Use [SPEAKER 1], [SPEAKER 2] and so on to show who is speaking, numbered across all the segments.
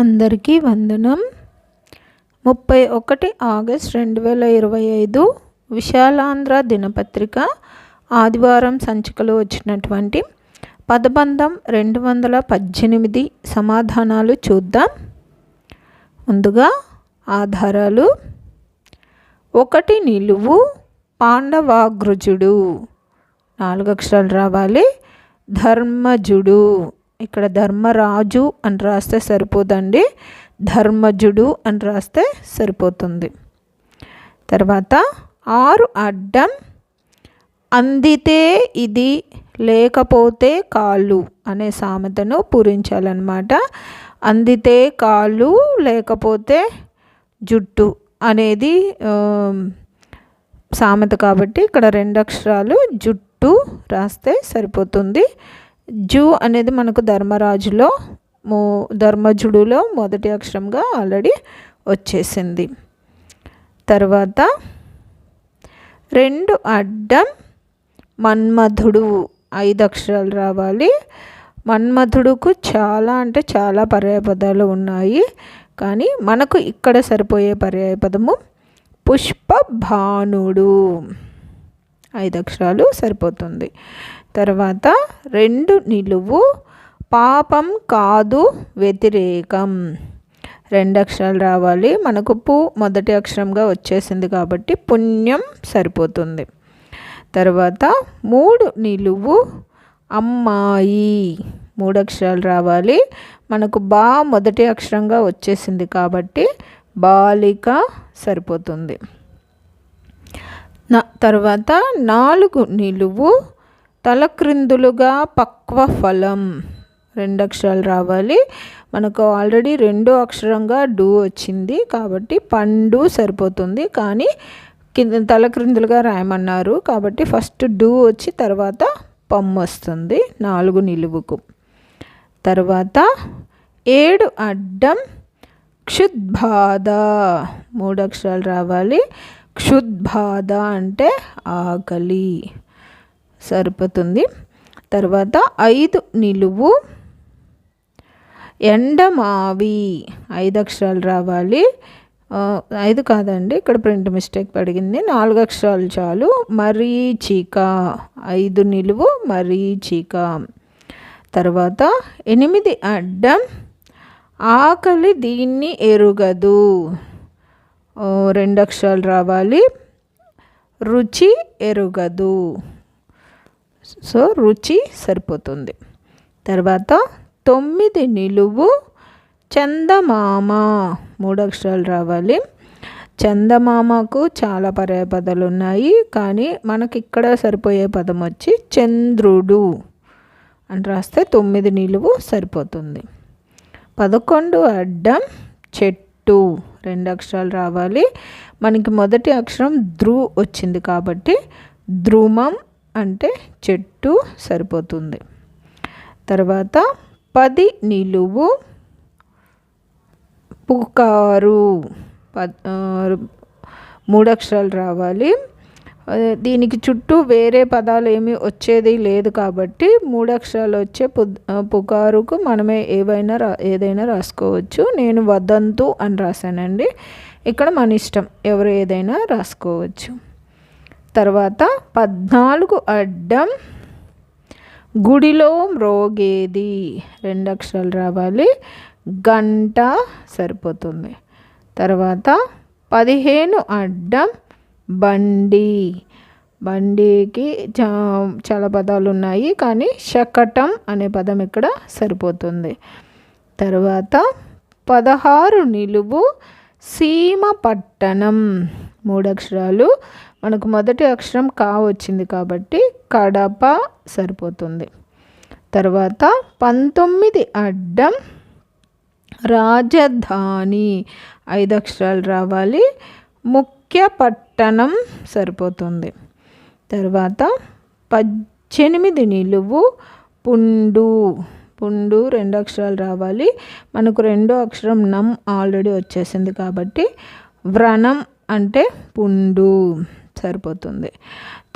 [SPEAKER 1] అందరికీ వందనం. ముప్పై ఒకటి ఆగస్ట్ రెండు వేల ఇరవై ఐదు విశాలాంధ్ర దినపత్రిక ఆదివారం సంచికలో వచ్చినటువంటి పదబంధం రెండు వందల పద్దెనిమిది సమాధానాలు చూద్దాం. ముందుగా ఆధారాలు. ఒకటి నిలువు పాండవాగ్రజుడు. నాలుగు అక్షరాలు రావాలి. ధర్మజుడు. ఇక్కడ ధర్మరాజు అని రాస్తే సరిపోదండి ధర్మజుడు అని రాస్తే సరిపోతుంది. తర్వాత ఆరు అడ్డం అందితే ఇది లేకపోతే కాళ్ళు అనే సామెతను పూరించాలన్నమాట. అందితే కాళ్ళు లేకపోతే జుట్టు అనేది సామెత కాబట్టి ఇక్కడ రెండు అక్షరాలు జుట్టు రాస్తే సరిపోతుంది. జూ అనేది మనకు ధర్మరాజులో మో ధర్మజుడులో మొదటి అక్షరంగా ఆల్రెడీ వచ్చేసింది. తర్వాత రెండు అడ్డం మన్మధుడు ఐదు అక్షరాలు రావాలి. మన్మధుడుకు చాలా అంటే చాలా పర్యాయపదాలు ఉన్నాయి. కానీ మనకు ఇక్కడ సరిపోయే పర్యాయపదము పుష్పభానుడు ఐదు అక్షరాలు సరిపోతుంది. తర్వాత రెండు నిలువు పాపం కాదు వ్యతిరేకం. రెండు అక్షరాలు రావాలి. మనకు పు మొదటి అక్షరంగా వచ్చేసింది కాబట్టి పుణ్యం సరిపోతుంది. తర్వాత మూడు నిలువు అమ్మాయి. మూడు అక్షరాలు రావాలి. మనకు బా మొదటి అక్షరంగా వచ్చేసింది కాబట్టి బాలిక సరిపోతుంది. నా తర్వాత నాలుగు నిలువు తలక్రిందులుగా పక్వ ఫలం రెండు అక్షరాలు రావాలి. మనకు ఆల్రెడీ రెండో అక్షరంగా డూ వచ్చింది కాబట్టి పండు సరిపోతుంది. కానీ కింద తలక్రిందులుగా రాయమన్నారు కాబట్టి ఫస్ట్ డూ వచ్చి తర్వాత పమ్ము వస్తుంది నాలుగు నిలువుకు. తర్వాత ఏడు అడ్డం క్షుద్బాధ మూడు అక్షరాలు రావాలి. క్షుద్బాధ అంటే ఆకలి. సరిపోతుంది. తర్వాత ఐదు నిలువు. ఎండమావి. ఐదు అక్షరాలు రావాలి. ఐదు కాదండి ఇక్కడ ప్రింట్ మిస్టేక్ పడిగింది. నాలుగు అక్షరాలు చాలు. మరీచిక ఐదు నిలువు మరీచిక తర్వాత ఎనిమిది అడ్డం. ఆకలి దీన్ని ఎరుగదు. రెండు అక్షరాలు రావాలి. రుచి ఎరుగదు. సో రుచి సరిపోతుంది. తర్వాత తొమ్మిది నిలువు చందమామ. మూడు అక్షరాలు రావాలి. చందమామకు చాలా పర్యాయపదాలు ఉన్నాయి. కానీ మనకి ఇక్కడ సరిపోయే పదం వచ్చి చంద్రుడు అని రాస్తే తొమ్మిది నిలువు సరిపోతుంది. పదకొండు అడ్డం చెట్టు. రెండు అక్షరాలు రావాలి. మనకి మొదటి అక్షరం ధ్రు వచ్చింది కాబట్టి ధ్రుమం అంటే చెట్టు సరిపోతుంది. తర్వాత పది నిలువు పుకారు. పద్ మూడు అక్షరాలు రావాలి. దీనికి చుట్టూ వేరే పదాలు ఏమి వచ్చేది లేదు కాబట్టి మూడు అక్షరాలు వచ్చే పుకారుకు మనమే ఏవైనా రా ఏదైనా రాసుకోవచ్చు. నేను వదంతు అని రాశానండి. ఇక్కడ మన ఇష్టం ఎవరు ఏదైనా రాసుకోవచ్చు. తర్వాత పద్నాలుగు అడ్డం గుడిలో మ్రోగేది రెండు అక్షరాలు రావాలి. గంట సరిపోతుంది. తర్వాత పదిహేను అడ్డం బండి. బండికి చా చాలా పదాలు ఉన్నాయి కానీ శకటం అనే పదం ఇక్కడ సరిపోతుంది. తర్వాత పదహారు నిలువు సీమ పట్టణం. మూడు అక్షరాలు. మనకు మొదటి అక్షరం కా వచ్చింది కాబట్టి కడప సరిపోతుంది. తర్వాత పంతొమ్మిది అడ్డం రాజధాని. ఐదు అక్షరాలు రావాలి. ముఖ్య పట్టణం సరిపోతుంది. తర్వాత పద్దెనిమిది నిలువు పుండు. పుండు రెండు అక్షరాలు రావాలి. మనకు రెండో అక్షరం నమ్ ఆల్రెడీ వచ్చేసింది కాబట్టి వ్రణం అంటే పుండు సరిపోతుంది.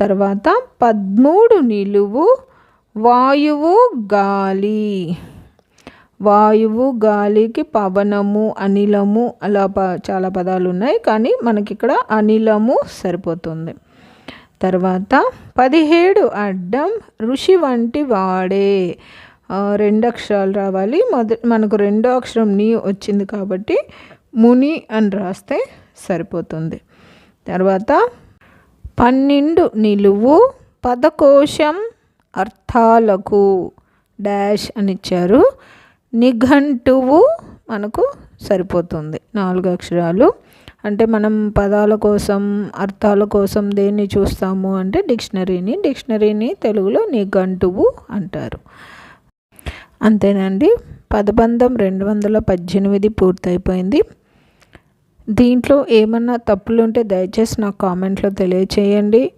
[SPEAKER 1] తర్వాత పదమూడు నిలువు వాయువు గాలి. వాయువు గాలికి పవనము అనిలము అలా ప చాలా పదాలు ఉన్నాయి కానీ మనకి ఇక్కడ అనిలము సరిపోతుంది. తర్వాత పదిహేడు అడ్డం ఋషి వంటి వాడే. రెండు అక్షరాలు రావాలి. మొద మనకు రెండో అక్షరం నీ వచ్చింది కాబట్టి ముని అని రాస్తే సరిపోతుంది. తర్వాత పన్నెండు నిలువు పదకోశం అర్థాలకు డాష్ అని ఇచ్చారు. నిఘంటువు మనకు సరిపోతుంది నాలుగు అక్షరాలు. అంటే మనం పదాల కోసం అర్థాల కోసం దేన్ని చూస్తాము అంటే డిక్షనరీని డిక్షనరీని తెలుగులో నిఘంటువు అంటారు. అంతేనండి. పదబంధం రెండు వందల పద్దెనిమిది పూర్తయిపోయింది. దీంట్లో ఏమన్నా తప్పులు ఉంటే దయచేసి నాకు కామెంట్లో తెలియచేయండి.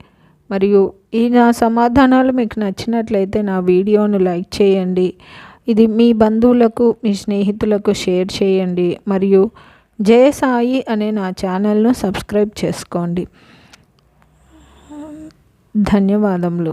[SPEAKER 1] మరియు ఈ నా సమాధానాలు మీకు నచ్చినట్లయితే నా వీడియోను లైక్ చేయండి. ఇది మీ బంధువులకు మీ స్నేహితులకు షేర్ చేయండి. మరియు జయ సాయి అనే నా ఛానల్ను సబ్స్క్రైబ్ చేసుకోండి. ధన్యవాదములు.